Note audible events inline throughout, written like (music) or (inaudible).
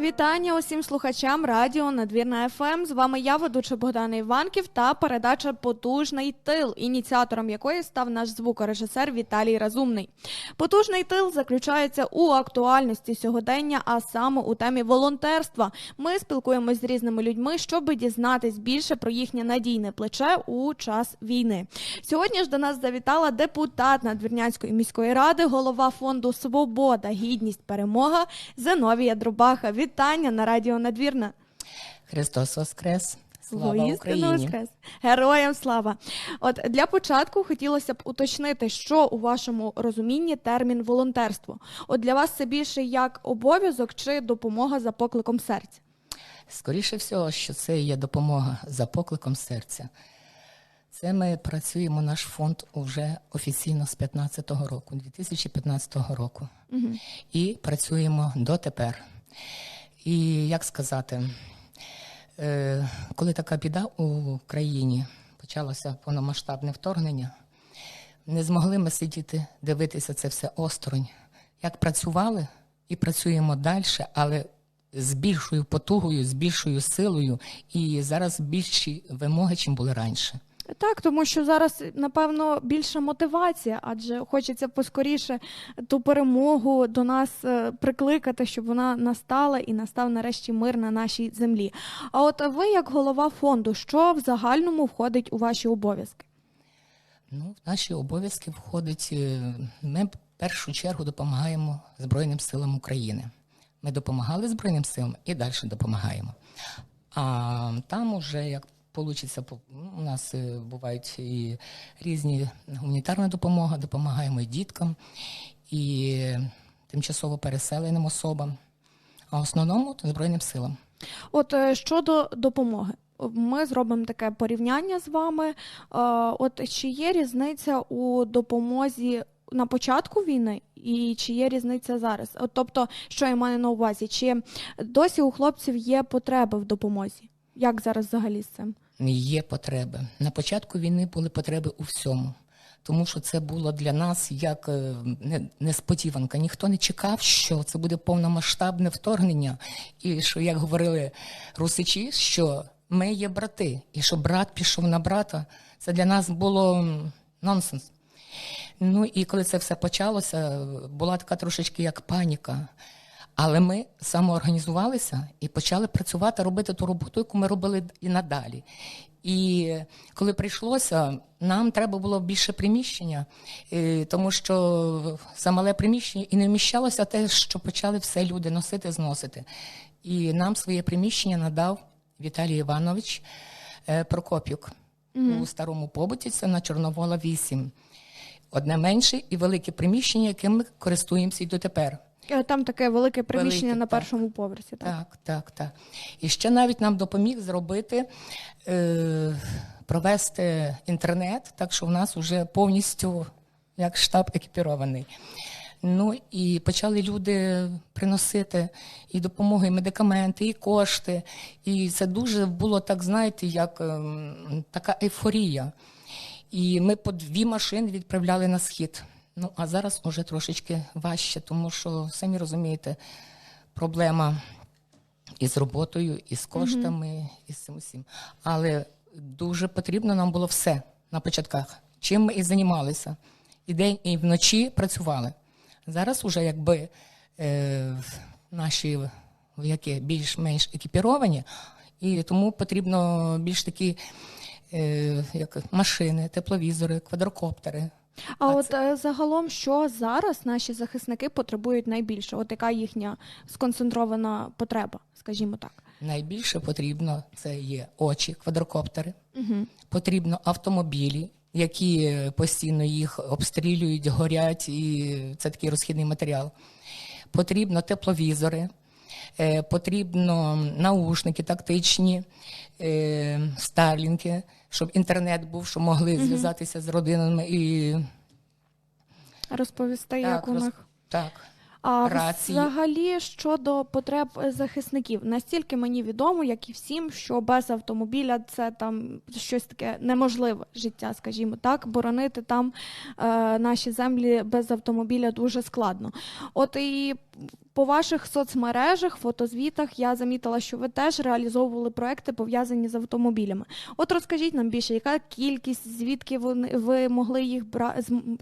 Вітання усім слухачам радіо Надвірна ФМ. З вами я, ведуча Богдана Іванків, та передача Потужний тил, ініціатором якої став наш звукорежисер Віталій Разумний. Потужний тил заключається у актуальності сьогодення, а саме у темі волонтерства. Ми спілкуємось з різними людьми, щоб дізнатись більше про їхнє надійне плече у час війни. Сьогодні ж до нас завітала депутат Надвірнянської міської ради, голова фонду Свобода, гідність, перемога Зиновія Дробаха. Вітання на радіо Надвірна. Христос Воскрес! Слава Україні! Воскрес! Героям слава! От для початку хотілося б уточнити, що у вашому розумінні термін волонтерство. От для вас це більше як обов'язок чи допомога за покликом серця? Скоріше всього, що це є допомога за покликом серця. Це ми працюємо наш фонд уже офіційно з 15-го року, 2015 року. Угу. І працюємо дотепер. І як сказати, е, коли така біда у країні почалося повномасштабне вторгнення, не змогли ми сидіти, дивитися це все осторонь. Як працювали і працюємо далі, але з більшою потугою, з більшою силою, і зараз більші вимоги, чим були раніше. Так, тому що зараз, напевно, більша мотивація, адже хочеться поскоріше ту перемогу до нас е, прикликати, щоб вона настала і настав нарешті мир на нашій землі. А от ви, як голова фонду, що в загальному входить у ваші обов'язки? Ну, в наші обов'язки входить. е, Ми в першу чергу допомагаємо Збройним силам України. Ми допомагали Збройним силам і далі допомагаємо. А там уже як Получиться, по- ну, у нас е, бувають і різні гуманітарна допомога, допомагаємо і діткам, і тимчасово переселеним особам, а в основному Збройним силам. От е, щодо допомоги, ми зробимо таке порівняння з вами. Е, От чи є різниця у допомозі на початку війни, і чи є різниця зараз? От, тобто, що я маю на увазі? Чи досі у хлопців є потреби в допомозі? Як зараз взагалі з цим? Є потреби. На початку війни були потреби у всьому. Тому що це було для нас як е, несподіванка. Ніхто не чекав, що це буде повномасштабне вторгнення, і що, як говорили русичі, що ми є брати, і що брат пішов на брата, це для нас було нонсенс. Ну і коли це все почалося, була така трошечки як паніка. Але ми самоорганізувалися і почали працювати, робити ту роботу, яку ми робили і надалі. І коли прийшлося, нам треба було більше приміщення, е, тому що за мале приміщення і не вміщалося те, що почали все люди носити, зносити. І нам своє приміщення надав Віталій Іванович е, Прокоп'юк у старому побуті, це на Чорновола 8. Одне менше і велике приміщення, яким ми користуємося і дотепер. Е, Там таке велике приміщення Велике, на так. першому поверсі. Так? Так, так, так. І ще навіть нам допоміг зробити, е, провести інтернет, так що в нас вже повністю як штаб екіпірований. Ну і почали люди приносити і допомогу, і медикаменти, і кошти. І це дуже було так, знаєте, як ем, така ейфорія. І ми по дві машини відправляли на схід. Ну а зараз вже трошечки важче, тому що самі розумієте, проблема і з роботою, і з коштами, і з цим усім. Але дуже потрібно нам було все на початках. Чим ми і займалися. І день, і вночі працювали. Зараз уже якби е, наші вояки більш-менш екіпіровані, і тому потрібно більш такі е, як машини, тепловізори, квадрокоптери. А, А от е, загалом, що зараз наші захисники потребують найбільше? От яка їхня сконцентрована потреба, скажімо так. Найбільше потрібно це є очі, квадрокоптери, Угу. потрібно автомобілі, які постійно їх обстрілюють, горять, і це такий розхідний матеріал. Потрібно тепловізори, е, потрібно наушники тактичні, е, старлінки, щоб інтернет був, щоб могли зв'язатися з родинами і Розповісти, Так, як у роз- них. так. А рації. взагалі щодо потреб е, захисників, настільки мені відомо, як і всім, що без автомобіля це там щось таке неможливе життя, скажімо так. Боронити там е, наші землі без автомобіля дуже складно. От і по ваших соцмережах, фотозвітах я замітила, що ви теж реалізовували проекти пов'язані з автомобілями. От розкажіть нам більше, яка кількість, звідки вони ви могли їх бра...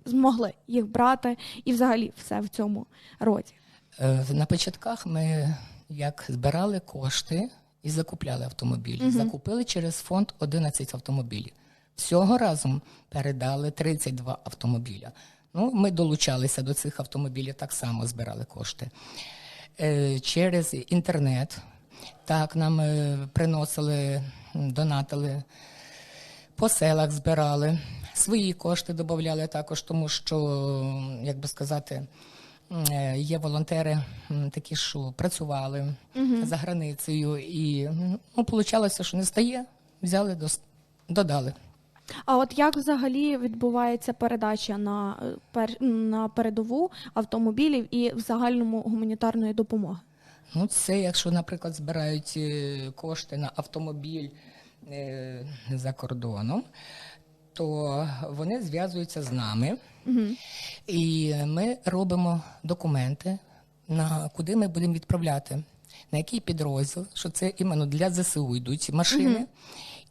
змогли їх брати, і взагалі все в цьому році. Е, На початках ми як збирали кошти і закупляли автомобілі. Закупили через фонд 11 автомобілів. Всього разом передали 32 автомобіля. Ну, ми долучалися до цих автомобілів, так само збирали кошти. Е, Через інтернет так нам е, приносили, донатили по селах збирали, свої кошти додавали також, тому що, як би сказати, е, є волонтери такі, що працювали за границею, і ну, вийшло, що не стає, взяли, додали. А от як взагалі відбувається передача на, е, пер... на передову автомобілів і в загальному гуманітарної допомоги? Ну, це якщо, наприклад, збирають е, кошти на автомобіль е, за кордоном, то вони зв'язуються з нами, і ми робимо документи, на куди ми будемо відправляти, на який підрозділ, що це іменно для ЗСУ йдуть машини,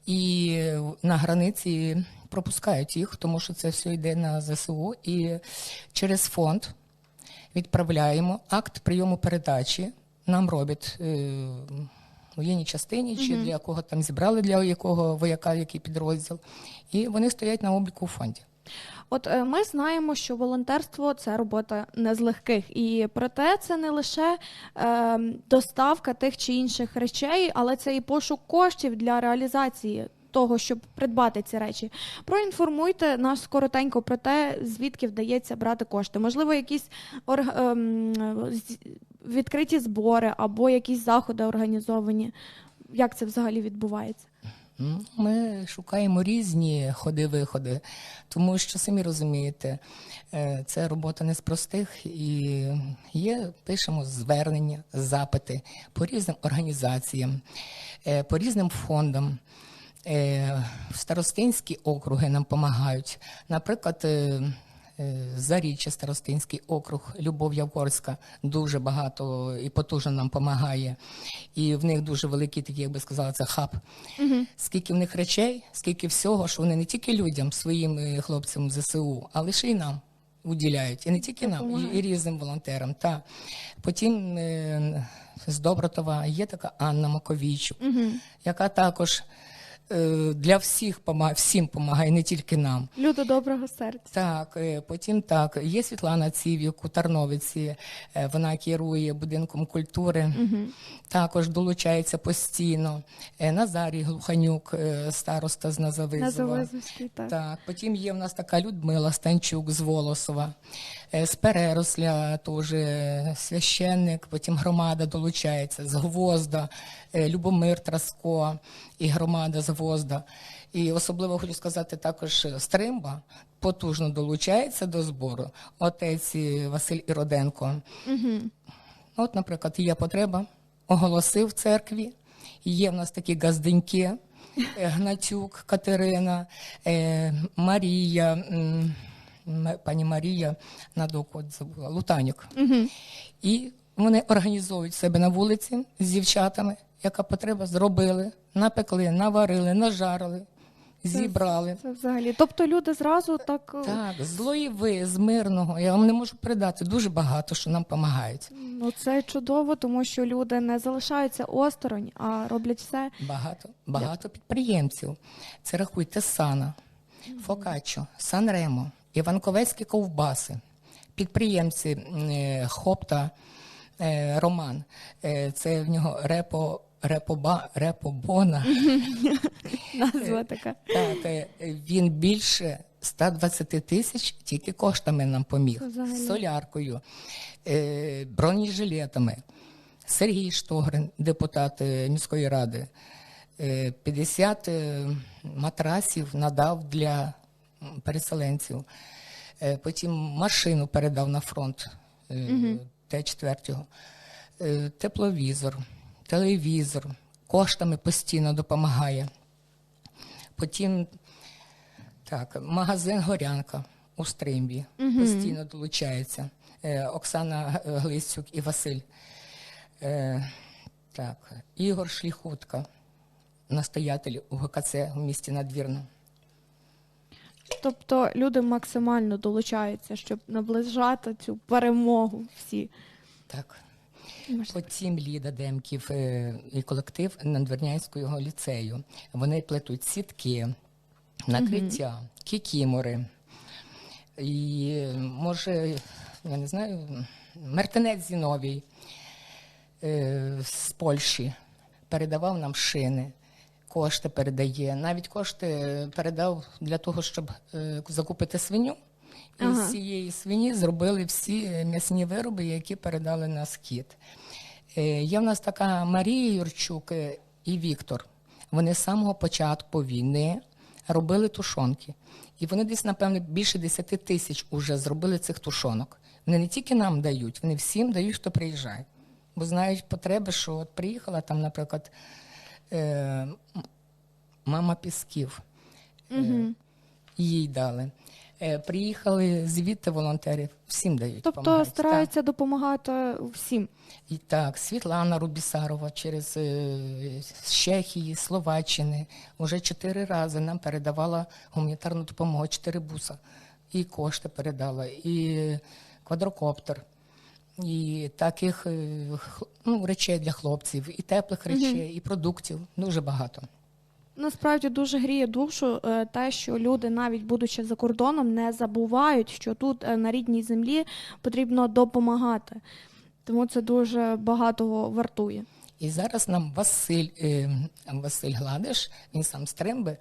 і на границі пропускають їх, тому що це все йде на ЗСУ, і через фонд відправляємо акт прийому передачі. Нам роблять е, воєнній частині, чи для кого там зібрали, для якого вояка, який підрозділ. І вони стоять на обліку у фонді. От е, ми знаємо, що волонтерство це робота не з легких, і проте це не лише е, доставка тих чи інших речей, але це і пошук коштів для реалізації. Того, щоб придбати ці речі, проінформуйте нас коротенько про те, звідки вдається брати кошти. Можливо, якісь орг... ем, відкриті збори або якісь заходи організовані. Як це взагалі відбувається? Ми шукаємо різні ходи-виходи, тому що самі розумієте, е, це робота не з простих, і є, пишемо звернення, запити по різним організаціям, е, по різним фондам. Е, старостинські округи нам допомагають. Наприклад, Заріччя Старостинський округ, Любов Яворська дуже багато і потужно нам допомагає. І в них дуже великий такий, як би сказала, це хаб. Скільки в них речей, скільки всього, що вони не тільки людям, своїм е, хлопцям ЗСУ, а лише й нам уділяють. І не тільки нам, і, і різним волонтерам. Та. Потім е, з Добротова є така Анна Маковійчук, яка також е, для всіх помагає, всім допомагає, не тільки нам. Люди доброго серця. Так, е, потім так. Є Світлана Ців'юк у Тарновиці, е, вона керує будинком культури, також долучається постійно. Е, Назарій Глуханюк, е, староста з На Назавизова. Так. Так, потім є в нас така Людмила Станчук з Волосова, е, з Переросля теж е, священник, потім громада долучається з Гвозда, е, Любомир Траско і громада з Гвозда. І особливо хочу сказати також е, Стримба потужно долучається до збору. Отець е, Василь Іроденко. От, наприклад, є потреба, оголосив в церкві. Є в нас такі газденьки, е, Гнатюк, Катерина, Марія, пані Марія, от забула, Лутанюк. І вони організовують себе на вулиці з дівчатами, яка потреба зробили, напекли, наварили, нажарили, зібрали. Це взагалі. Тобто люди зразу так, е, Так, з Лоєви, з мирного. Я вам не можу передати дуже багато, що нам допомагають. ну це чудово, тому що люди не залишаються осторонь, а роблять все. Багато, багато підприємців. Це рахуйте Сана, Фокаччо, Санремо, Іванковецькі ковбаси, підприємці е, Хопта, Роман. Е, Це в нього репо. Репоба, репобона. (laughs) Назва така. Так, е, він більше 120 тисяч тільки коштами нам поміг. Взагалі. Соляркою, е, бронежилетами. Сергій Штогрин, депутат е, міської ради, е, 50 е, матрасів надав для переселенців. Е, Потім машину передав на фронт е, Т-4, Е, тепловізор, телевізор, коштами постійно допомагає. Потім так, магазин Горянка у Стримбі постійно долучається. е, Оксана Глисюк і Василь. Е, Так, Ігор Шліхутка, настоятель УГКЦ в місті Надвірна. Тобто люди максимально долучаються, щоб наближати цю перемогу всі. Так. Потім Ліда Демків е, і колектив Надвірнянського ліцею. Вони плетуть сітки, накриття, кікімори. І може, я не знаю, Мартинець Зіновій е, з Польщі передавав нам шини. Кошти передає. Навіть кошти передав для того, щоб е, закупити свиню. І Ага. з цієї свині зробили всі е, м'ясні вироби, які передали на схід. Е, Є в нас така Марія Юрчук і Віктор. Вони з самого початку війни робили тушонки. І вони десь, напевно, більше 10 тисяч уже зробили цих тушонок. Вони не тільки нам дають, вони всім дають, хто приїжджає. Бо знають потреби, що от приїхала там, наприклад, е, мама Пісків. Е, їй дали. Е, Приїхали звідти волонтери, всім дають. Тобто помагають. стараються допомагати всім. І так, Світлана Рубісарова через е, Чехії, Словаччини вже чотири рази нам передавала гуманітарну допомогу, чотири буса. І кошти передала, і квадрокоптер, і таких е, ну, речей для хлопців, і теплих речей, і продуктів. Дуже багато. Насправді дуже гріє душу е, те, що люди, навіть будучи за кордоном, не забувають, що тут е, на рідній землі потрібно допомагати. Тому це дуже багатого вартує. І зараз нам Василь, Василь Гладиш, він сам з Тримби,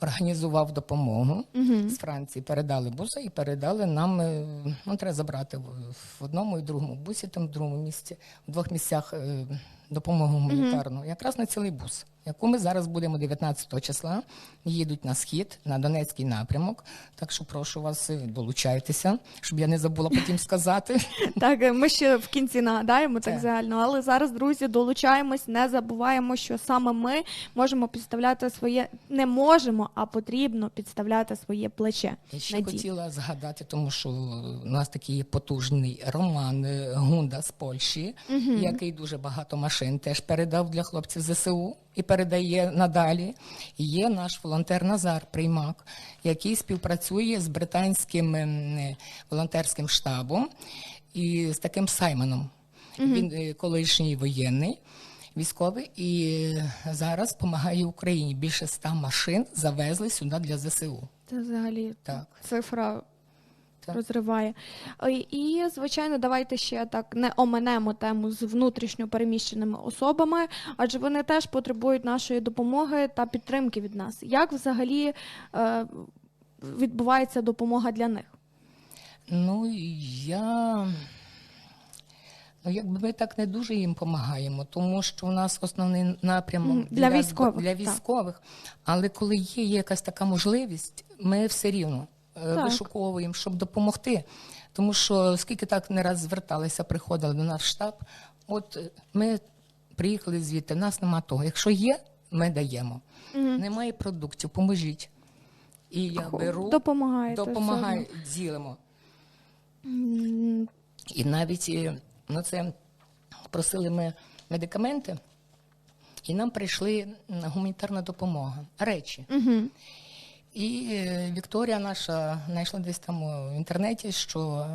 організував допомогу з Франції. Передали буса і передали нам. е, Ну, треба забрати в, одному і другому бусі, там в другому місці, в двох місцях е, допомогу гуманітарну, якраз на цілий бус, яку ми зараз будемо 19 числа. Їдуть на схід, на Донецький напрямок. Так що прошу вас, е, долучайтеся, щоб я не забула потім сказати. (laughs) Так, е, ми ще в кінці нагадаємо так загально, але зараз, друзі, долучаємось, не забуваємо, що саме ми можемо підставляти своє, не можемо, а потрібно підставляти своє плече. Я ще Надій. хотіла згадати, тому що у нас такий потужний Роман е, Гунда з Польщі, який дуже багато машин теж передав для хлопців ЗСУ і передає надалі. Є наш волонтер Назар Приймак, який співпрацює з британським ем, волонтерським штабом і з таким Саймоном. Він е, колишній воєнний. Військовий і е, зараз допомагає Україні. Більше ста машин завезли сюди для ЗСУ. Це взагалі Так. цифра Так. розриває. Е, І, звичайно, давайте ще так не оминемо тему з внутрішньо переміщеними особами, адже вони теж потребують нашої допомоги та підтримки від нас. Як взагалі е, відбувається допомога для них? Ну, я. Ну, якби ми так не дуже їм допомагаємо, тому що у нас основний напрямок Мгм, для військових, для так. військових. Але коли є якась така можливість, ми все рівно Так. вишуковуємо, щоб допомогти. Тому що скільки так не раз зверталися, приходили до наш штаб, от е, ми приїхали звідти, в нас нема того. Якщо є, ми даємо. Немає продуктів, поможіть. І я беру, Допомагаєте все допомагаю, ділимо. М, І навіть е, ну, це просили ми медикаменти, і нам прийшли гуманітарна допомога, речі. Мгм. І е, Вікторія наша знайшла десь там е, в інтернеті, що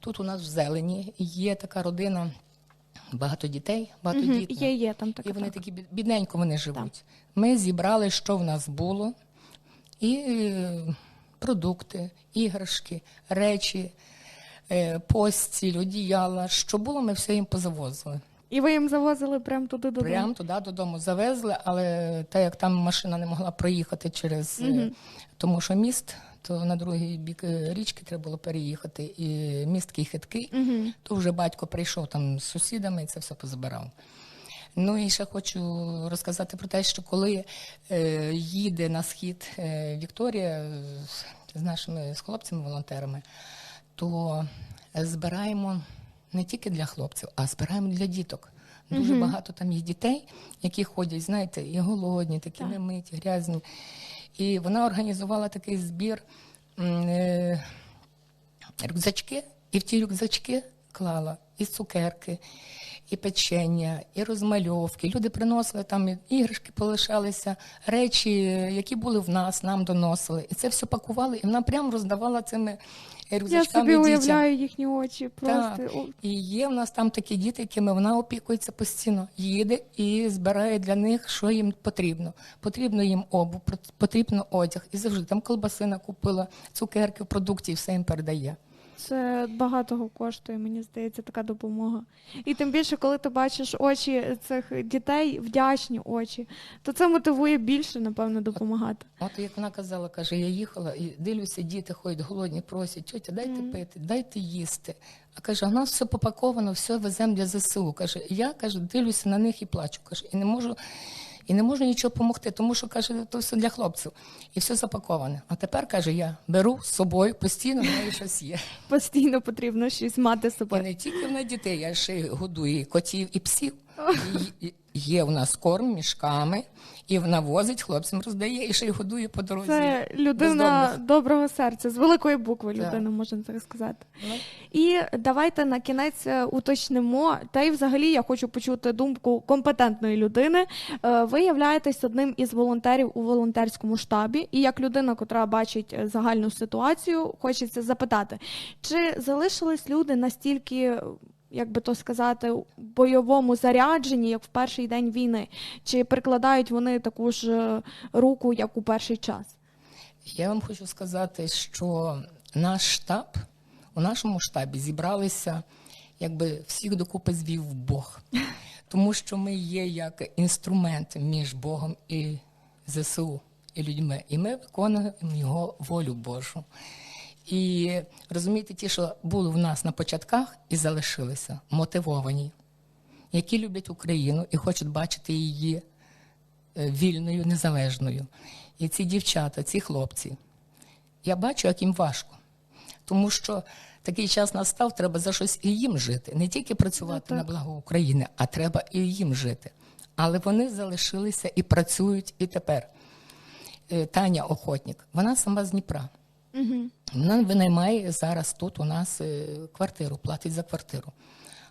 тут у нас в зелені є така родина, багато дітей, багато дітей. Є, є там така. І вони так. такі бідненько вони живуть. Ми зібрали, що в нас було, і е, продукти, іграшки, речі, постіль, одіяла. Що було, ми все їм позавозили. І ви їм завозили прямо туди додому? Прямо туди додому завезли, але так як там машина не могла проїхати через е, тому, що міст, то на другий бік е, річки треба було переїхати. І міст такий хиткий, то вже батько прийшов там з сусідами і це все позабирав. Ну і ще хочу розказати про те, що коли е, їде на схід е, Вікторія з, з нашими з хлопцями-волонтерами, то збираємо не тільки для хлопців, а збираємо для діток. Дуже багато там є дітей, які ходять, знаєте, і голодні, такі Так. немиті, грязні. І вона організувала такий збір е, рюкзачки, і в ті рюкзачки клала і цукерки, і печення, і розмальовки. Люди приносили там іграшки полишалися, речі, які були в нас, нам доносили. І це все пакували, і вона прямо роздавала цими е, Я рюкзачками собі дітям. уявляю їхні очі. Просто Так. І є в нас там такі діти, якими вона опікується постійно. Їде і збирає для них, що їм потрібно. Потрібно їм про- потрібно одяг. І завжди там колбасина купила, цукерки, продукти, і все їм передає. Це багатого коштує, мені здається, така допомога. І тим більше, коли ти бачиш очі цих дітей, вдячні очі, то це мотивує більше, напевно, допомагати. От як вона казала, каже, я їхала і дивлюся, діти ходять голодні, просять, тьотя, дайте пити, дайте їсти. А каже, в нас все попаковано, все веземо для ЗСУ. Каже, я каже, дивлюся на них і плачу. Каже, і не можу. І не можу нічого допомогти, тому що каже, то все для хлопців. І все запаковане. А тепер каже, я беру з собою постійно, в неї щось є. Постійно потрібно щось мати з І не тільки на дітей, я ще годую і котів і псів. І- є у нас корм мішками, і вона возить хлопцям, роздає і ще й годує по дорозі. Це людина бездомних. доброго серця, з великої букви Так. людина, можна так сказати. Ну, І давайте на кінець е, уточнимо. Та й взагалі я хочу почути думку компетентної людини. Е, Ви являєтесь одним із волонтерів у волонтерському штабі, і як людина, котра бачить е, загальну ситуацію, хочеться запитати, чи залишились люди настільки. Як би то сказати, бойовому зарядженні, як в перший день війни, чи прикладають вони таку ж е, руку, як у перший час? Я вам хочу сказати, що наш штаб, у нашому штабі зібралися, якби всіх докупи звів Бог. (laughs) Тому що ми є як інструмент між Богом і ЗСУ і людьми. І ми виконуємо його волю Божу. І розумієте, ті, що були в нас на початках і залишилися, мотивовані, які люблять Україну і хочуть бачити її е, вільною, незалежною. І ці дівчата, ці хлопці, я бачу, як їм важко. Тому що такий час настав, треба за щось і їм жити. Не тільки працювати Ну, на благо України, а треба і їм жити. Але вони залишилися і працюють і тепер. Е, Таня Охотник, вона сама з Дніпра. Угу. Вона винаймає зараз тут у нас е, квартиру, платить за квартиру.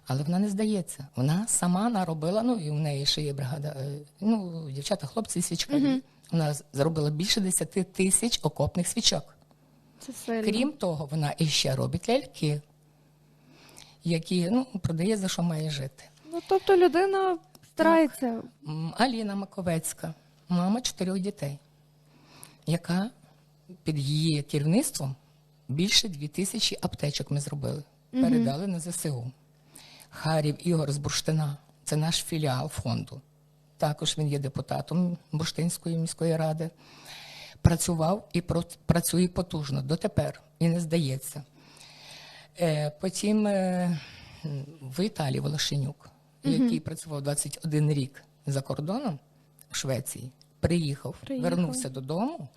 Але вона не здається. Вона сама наробила, ну і в неї ще є бригада, е, ну, дівчата, хлопці, свічкарі. Вона заробила більше 10 тисяч окопних свічок. Це сильно. Крім того, вона іще робить ляльки, які ну, продає за що має жити. Ну, тобто людина старається. М, Аліна Маковецька, мама чотирьох дітей, яка під її керівництвом більше дві тисячі аптечок ми зробили, передали на ЗСУ. Харів Ігор з Бурштина, це наш філіал фонду. Також він є депутатом Бурштинської міської ради. Працював і працює потужно дотепер і не здається. Е, Потім е, в Італії Волошенюк, який працював 21 рік за кордоном в Швеції, приїхав, Приїхав. вернувся додому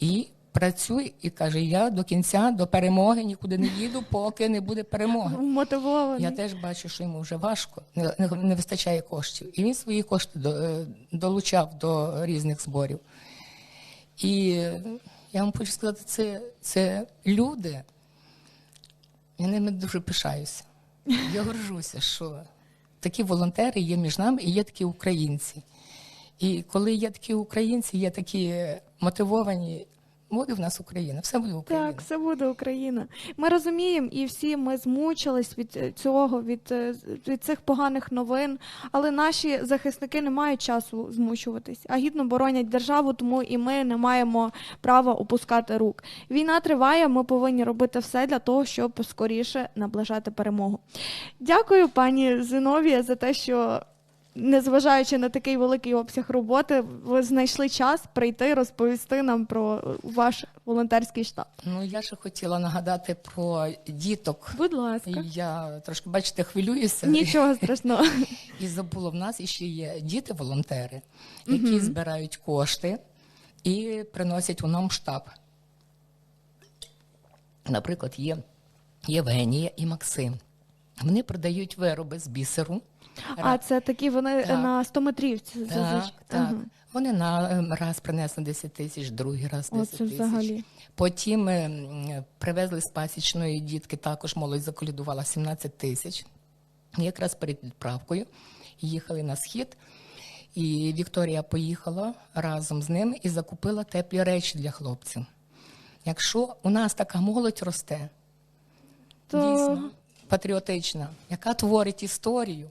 і працює і каже: Я до кінця, до перемоги нікуди не їду, поки не буде перемоги. Мотивований. Я теж бачу, що йому вже важко, не, не, не вистачає коштів. І він свої кошти до, е, долучав до різних зборів. І я вам хочу сказати, це, це люди. Я ними дуже пишаюся. Я горжуся, що такі волонтери є між нами і є такі українці. І коли є такі українці, є такі мотивовані, буде в нас Україна, все буде Україна. Так, все буде Україна. Ми розуміємо, і всі ми змучились від е, цього, від, е, від цих поганих новин. Але наші захисники не мають часу змучуватись, а гідно боронять державу, тому і ми не маємо права опускати рук. Війна триває. Ми повинні робити все для того, щоб скоріше наближати перемогу. Дякую, пані Зиновія, за те, що. Незважаючи на такий великий обсяг роботи, ви знайшли час прийти розповісти нам про ваш волонтерський штаб. Ну, я ще хотіла нагадати про діток. Будь ласка, Я трошки, бачите, хвилююся. нічого (laughs) страшного. І забула, в нас ще є діти-волонтери, які збирають кошти і приносять у нам штаб. Наприклад, є Євгенія і Максим. Вони продають вироби з бісеру, А це такі вони Так. на 100 метрівці Так, зазвичай. так. Ага. Вони на ем, раз принесли 10 тисяч, другий раз 10 тисяч. взагалі. Потім е, привезли з пасічної дітки, також молодь заколядувала 17 тисяч. Якраз перед відправкою їхали на схід, і Вікторія поїхала разом з ними і закупила теплі речі для хлопців. Якщо у нас така молодь росте, То- дійсно патріотична, яка творить історію,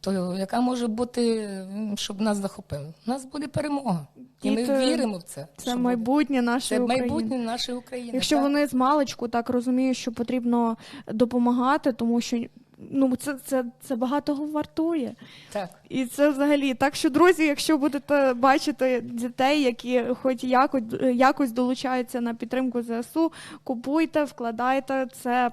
то яка може бути, щоб нас захопили? У нас буде перемога. І ми віримо в це. Це що майбутнє нашої Це України. майбутнє нашої України. Якщо так. вони з маличку так розуміють, що потрібно допомагати, тому що ну це, це, це багатого вартує. Так. І це взагалі так, що друзі, якщо будете бачити дітей, які хоч якось, якось долучаються на підтримку ЗСУ, купуйте, вкладайте це.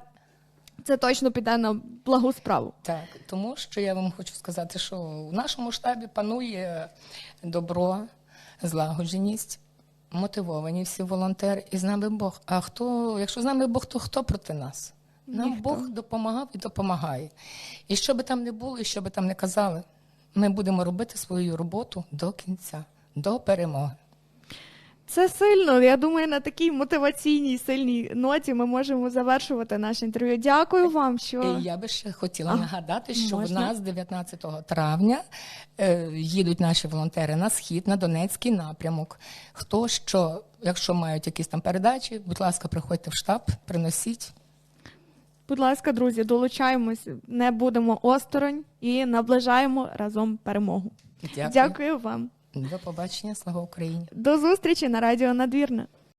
Це точно піде на благу справу. Так, тому що я вам хочу сказати, що в нашому штабі панує добро, злагодженість, мотивовані всі волонтери, і з нами Бог. А хто, якщо з нами Бог, то хто проти нас? Нам Ніхто. Бог допомагав і допомагає. І що би там не було, і що би там не казали, ми будемо робити свою роботу до кінця, до перемоги. Це сильно. Я думаю, на такій мотиваційній сильній ноті ми можемо завершувати наше інтерв'ю. Дякую вам, що я би ще хотіла А, нагадати, що можна? в нас 19 травня е, їдуть наші волонтери на схід, на Донецький напрямок. Хто що, якщо мають якісь там передачі, будь ласка, приходьте в штаб, приносіть. Будь ласка, друзі, долучаємось, не будемо осторонь і наближаємо разом перемогу. Дякую. Дякую вам. До побачення, слава Україні. До зустрічі на радіо Надвірне.